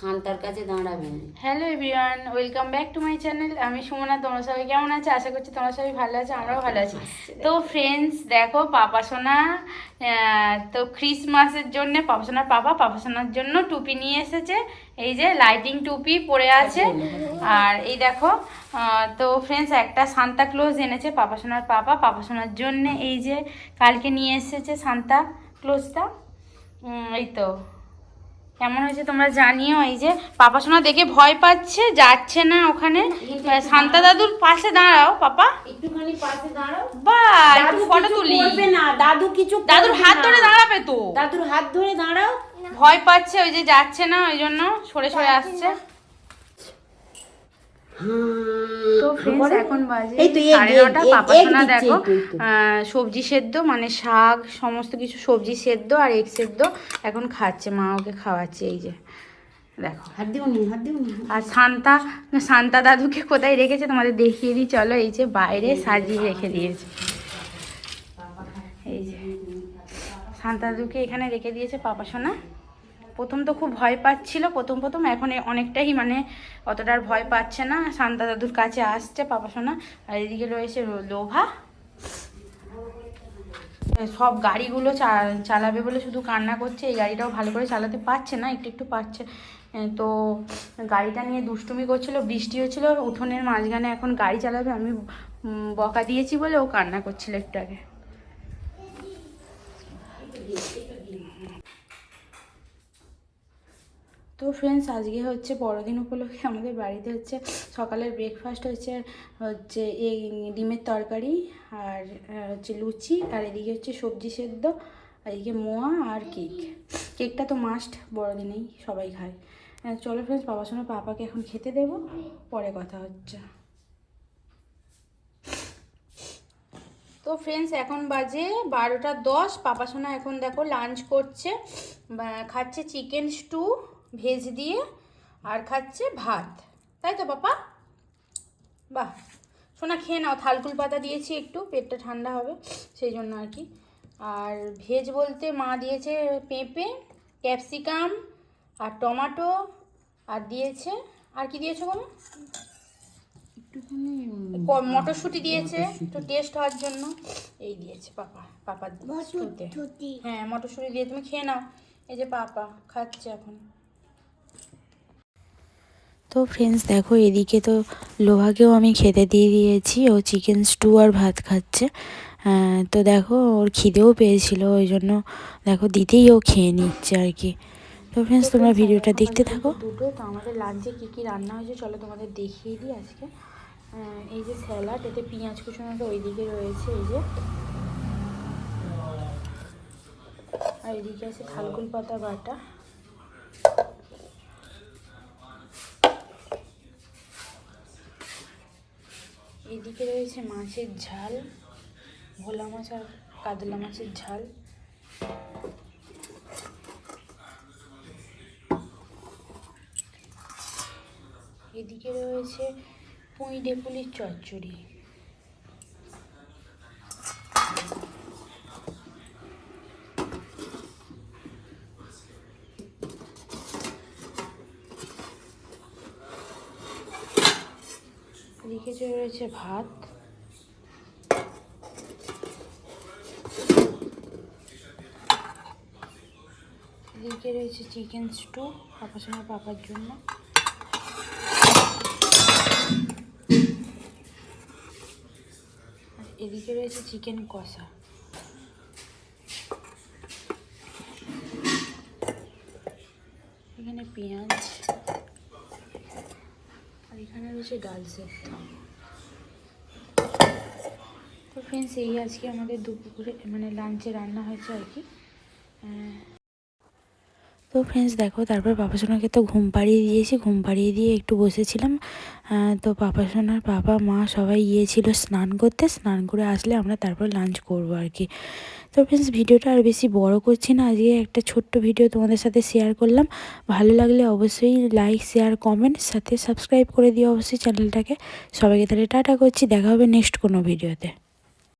শান্তার কাছে দাঁড়াবে। Hello everyone welcome back to my channel. আমি সুমনা তোমরা সবাই কেমন আছে? আশা করছি তোমরা সবাই ভালো আছো আমরাও ভালো আছি। তো ফ্রেন্ডস দেখো পাপা সোনা তো ক্রিসমাসের জন্য পাপা সোনার পাপা পাপা সোনার জন্য টুপি নিয়ে এসেছে। এই যে লাইটিং টুপি পরে আছে। আর এই দেখো তো ফ্রেন্ডস একটা সান্তা ক্লোজ এনেছে পাপা সোনার পাপা। পাপা সোনার জন্য এই যে কালকে নিয়ে এসেছে সান্তা ক্লোজটা এই তো। কেমন হয়েছে তোমরা জানিও? এই যে পাপা সোনা দেখে ভয় পাচ্ছে যাচ্ছে না ওখানে। শান্তা দাদুর পাশে দাঁড়াও পাপা। একটুখানি পাশে দাঁড়াও। বা একটু ফটো তুলি। করবে না। দাদু কিছু দাদুর হাত ধরে দাঁড়াবে তো। দাদুর হাত ধরে দাঁড়াও। ভয় পাচ্ছে ওই যে যাচ্ছে না ওই জন্য সরে সরে আসছে। তো ফ্রেন্ডস এখন বাজে সাড়ে নটা পাপা সোনা দেখো সবজি সেদ্ধ মানে শাক সমস্ত কিছু সবজি সেদ্ধ আর এগ সেদ্ধ এখন খাচ্ছে মা ওকে খাওয়াচ্ছে এই যে দেখো। হাত দিও নি হাত দিও নি। আর শান্তা শান্তা দাদুকে কোথায় রেখেছে তোমাদের দেখিয়ে দিই চলো এই যে বাইরে সাজিয়ে রেখে দিয়েছে। এই যে শান্তা দাদুকে এখানে রেখে দিয়েছে পাপা সোনা। প্রথম তো খুব ভয় পাচ্ছিল, প্রথম প্রথম, এখন অনেকটাই মানে অতটা আর ভয় পাচ্ছে না। শান্তা দাদুর কাছে আসছে, পাপা সোনা, আর এদিকে রয়েছে লোভা। সব গাড়িগুলো চালাবে বলে শুধু কান্না করছে, এই গাড়িটাও ভালো করে চালাতে পারছে না, একটু একটু পারছে। তো গাড়িটা নিয়ে দুষ্টুমি করছিল, বৃষ্টি হচ্ছিল, উঠোনের মাঝখানে এখন গাড়ি চালাবে, আমি বকা দিয়েছি বলে ও কান্না করছিল একটু আগে। তো ফ্রেন্ডস আজকে হচ্ছে বড়দিন উপলক্ষে আমাদের বাড়িতে হচ্ছে সকালের ব্রেকফাস্ট হচ্ছে হচ্ছে এই ডিমের তরকারি আর হচ্ছে লুচি আর এদিকে হচ্ছে সবজি সেদ্ধ, আর এদিকে মোয়া আর কেক। কেকটা তো মাস্ট বড়দিনেই সবাই খায়। চলো ফ্রেন্ডস বাবার সঙ্গে পাপাকে এখন খেতে দেবো, পরে কথা হচ্ছে। তো ফ্রেন্ডস এখন বাজে বারোটা দশ, পাপা সোনা এখন দেখো লাঞ্চ করছে খাচ্ছে চিকেন স্টু ভেজ দিয়ে আর খাচ্ছে ভাত। তাই তো পাপা? বাহ সোনা খেয়ে নাও থালকুল পাতা দিয়েছি একটু পেটটা ঠান্ডা হবে সেই জন্য আর কি। আর ভেজ বলতে মা দিয়েছে পেঁপে ক্যাপসিকাম আর টমাটো আর দিয়েছে আর কি দিয়েছে একটুখানি মটরশুঁটি দিয়েছে একটু টেস্ট হওয়ার জন্য এই দিয়েছে পাপা পাপা হ্যাঁ মটরশুঁটি দিয়ে তুমি খেয়ে নাও এই যে পাপা খাচ্ছে এখন। তো ফ্রেন্ডস দেখো এদিকে তো লোহাকেও আমি খেতে দিয়ে দিয়েছি। ও চিকেন স্টু আর ভাত খাচ্ছে। তো দেখো ওর খিদেও পেয়েছিল ওই জন্য দেখো দিতেই ও খেয়ে নিচ্ছে আর কি। তো ফ্রেন্ডস তোমরা ভিডিওটা দেখতে থাকো। দুটো তো আমাদের লাঞ্চে কী কী রান্না হয়েছে চলো তোমাদের দেখিয়ে দিই আজকে। এই যে স্যালাড এতে পেঁয়াজ কুচুনোটা ওইদিকে রয়েছে এই যে। আর এদিকে আছে থালকুল পাতা বাটা। এদিকে রয়েছে মাছের ঝাল, ভোলা মাছ আর কাতলা মাছের ঝাল। এদিকে রয়েছে পুঁই ডেপুলির চচ্চড়ি। এদিকে রয়েছে ভাত। এদিকে রয়েছে চিকেন স্টু পাপার সঙ্গে পাপার জন্য। এদিকে রয়েছে চিকেন কষা। এখানে পেঁয়াজ এখানে রয়েছে ডাল সেদ্ধ। তো ফ্রেন্ডস এই আজকে আমাদের দুপুরে মানে লাঞ্চে রান্না হয়েছে আর কি। তো ফ্রেন্ডস দেখো, তারপর পাপা সোনাকে তো ঘুম পাড়িয়ে দিয়েছি। ঘুম পাড়িয়ে দিয়ে একটু বসেছিলাম। তো পাপা সোনার বাবা মা সবাই গিয়েছিল স্নান করতে। স্নান করে আসলে আমরা তারপর লাঞ্চ করব আর কি। তো ফ্রেন্ডস ভিডিওটা আর বেশি বড় করছি না। আজকে একটা ছোট্ট ভিডিও তোমাদের সাথে শেয়ার করলাম। ভালো লাগলে অবশ্যই লাইক শেয়ার কমেন্ট সাথে সাবস্ক্রাইব করে দিও অবশ্যই চ্যানেলটাকে সবাইকে তাহলে টাটা করছি। দেখা হবে নেক্সট কোনো ভিডিওতে